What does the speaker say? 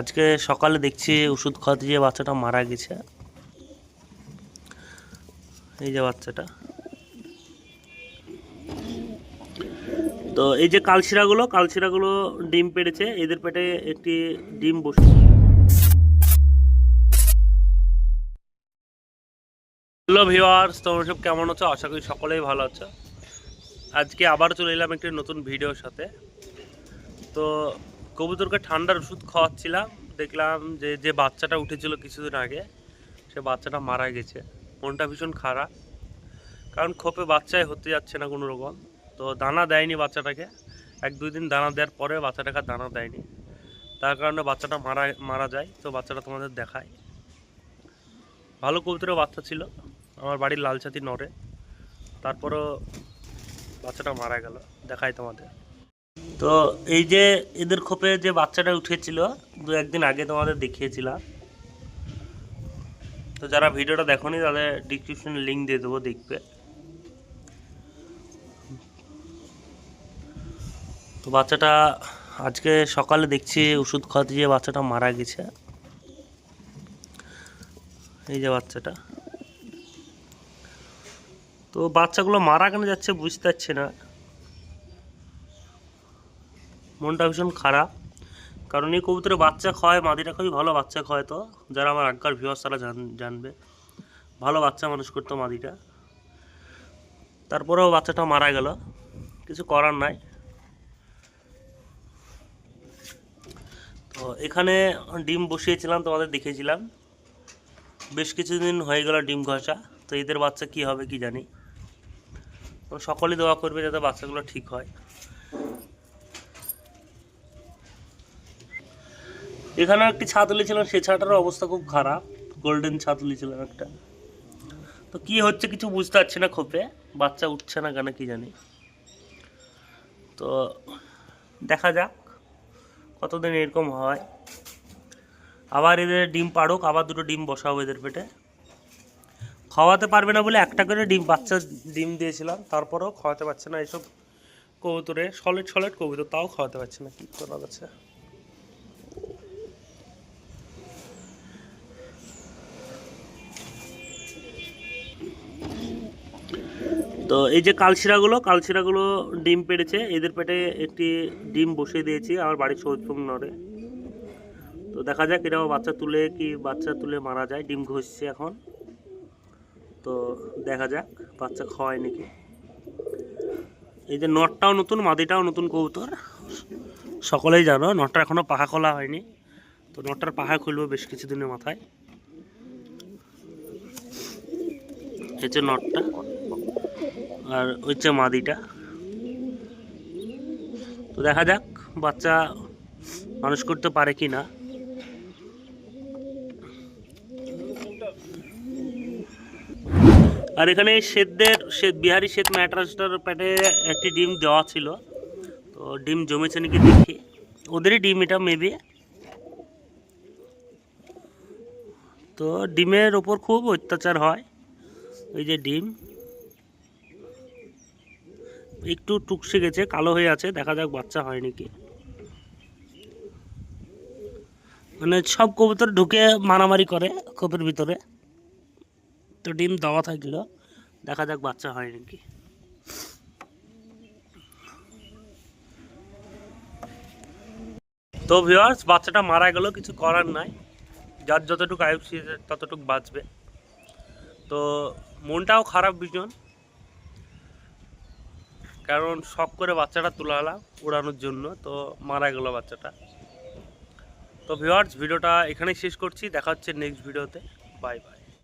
আজকে সকালে দেখছি ওষুধ খাওয়াতে যে বাচ্চাটা মারা গেছে। এই যে বাচ্চাটা। তো এই যে কালশিরাগুলো কালশিরাগুলো ডিম পেড়েছে, এদের পেটে একটি ডিম বসে হ্যালো ভিওয়ার্স তোমরা সব কেমন আছো? আশা করি সকলেই ভালো আছো। আজকে আবার চলে এলাম একটি নতুন ভিডিওর সাথে। তো কবুতরকে ঠান্ডার ওষুধ খাওয়াচ্ছিলাম। দেখলাম যে যে বাচ্চাটা উঠেছিল কিছুদিন আগে, সে বাচ্চাটা মারা গেছে। মনটা ভীষণ খারাপ। কারণ খোপে বাচ্চাই হতে যাচ্ছে না কোনো রকম। তো দানা দেয়নি বাচ্চাটাকে। এক দুই দিন দানা দেওয়ার পরে বাচ্চাটাকে দানা দেয়নি। তার কারণে বাচ্চাটা মারা মারা যায়। তো বাচ্চাটা তোমাদের দেখায় ভালো কবুতরের বাচ্চা ছিল। আমার বাড়ির লাল ছাতি নড়ে। তারপরও বাচ্চাটা মারা গেল। দেখায় তোমাদের। তো এই যে এদের খোপে যে বাচ্চাটা উঠেছিল, দু একদিন আগে তোমাদের দেখিয়েছিলাম। তো যারা ভিডিওটা দেখোনি, তাদের ডিসক্রিপশনে লিঙ্ক দিয়ে দেবো দেখবে। তো বাচ্চাটা আজকে সকালে দেখছি ওষুধ খাওয়াতে যে বাচ্চাটা মারা গেছে। এই যে বাচ্চাটা। তো বাচ্চাগুলো মারা কেন যাচ্ছে বুঝতে পারছি না। মনটা ভীষণ খারাপ। কারণ এই কবুতরে বাচ্চা খাওয়ায় মাদিটা খুবই ভালো বাচ্চা খাওয়ায় তো। যারা আমার আগকার ভিউয়ার্স তারা জান- জানবে। ভালো বাচ্চা মানুষ করতো মাদিটা তারপরেও বাচ্চাটা মারা গেল। কিছু করার নাই। তো এখানে ডিম বসিয়েছিলাম, তোমাদের দেখেছিলাম বেশ কিছুদিন হয়ে গেল ডিম ঘষা। তো এদের বাচ্চা কি হবে কি জানি। তো সকলেই দোয়া করবে যাতে বাচ্চাগুলো ঠিক হয়। এখানে একটি ছাতুলি ছিল সে ছাটার অবস্থা খুব খারাপ। গোল্ডেন ছাতুলি ছিল একটা। তো কি হচ্ছে কিছু বুঝতে পারছি না খোপে। বাচ্চা উঠছে না কেন কি জানি। তো দেখা যাক কতদিন এরকম হয়। আবার এদের ডিম পাড়ুক, আবার দুটো ডিম বসাবো এদের পেটে। খাওয়াতে পারবে না বলে একটা করে ডিম, বাচ্চা ডিম দিয়েছিলাম, তারপরেও খাওয়াতে পারছে না এইসব কবুতরে। সলেট সলিড কবুতর, তাও খাওয়াতে পারছে না, কি করা যাচ্ছে তো এই যে কালশিরাগুলো কালশিরাগুলো ডিম পেড়েছে। এদের পেটে একটি ডিম বসিয়ে দিয়েছি, আমার বাড়ির সৌজপুর নড়ে তো দেখা যাক এরাও বাচ্চা তুলে কি বাচ্চা তুলে মারা যায়। ডিম ঘষছে এখন। তো দেখা যাক, বাচ্চা খাওয়ায় নাকি। এই যে নটটাও নতুন, মাদিটাও নতুন কবুতর। সকলেই জানো নটটা এখনও পাখা খোলা হয়নি। তো নটটার পাখা খুলবো বেশ কিছুদিনের মাথায়। এই যে নটটা। আর হচ্ছে মাদিটা। তো দেখা যাক বাচ্চা মানুষ করতে পারে কি না আর এখানে শ্বেতদের, শ্বেত, বিহারি শ্বেত ম্যাট্রাসটার পেটে একটি ডিম দেওয়া ছিল। তো ডিম জমেছে নাকি দেখি। ওদেরই ডিম এটা মেবি তো ডিমের ওপর খুব অত্যাচার হয়। ওই যে ডিম। একটু টুকসে গেছে, কালো হয়ে আছে, দেখা যাক বাচ্চা হয় নাকি। মানে সব কবুতর ঢুকে মারামারি করে খোপের ভিতরে। তো ডিম দেওয়া থাকল, দেখা যাক বাচ্চা হয় নাকি। তো ভিওয়ার্স বাচ্চাটা মারা গেল, কিছু করার নাই। যার যতটুকু আয়ুষ ততটুকু বাঁচবে। তো মনটাও খারাপ ভীষণ কারণ শখ করে বাচ্চাটা তুলে আলা উড়ানোর জন্য, তো মারা গেল বাচ্চাটা। তো ভিওয়ার্স ভিডিওটা এখানেই শেষ করছি, দেখা হচ্ছে নেক্সট ভিডিওতে বাই বাই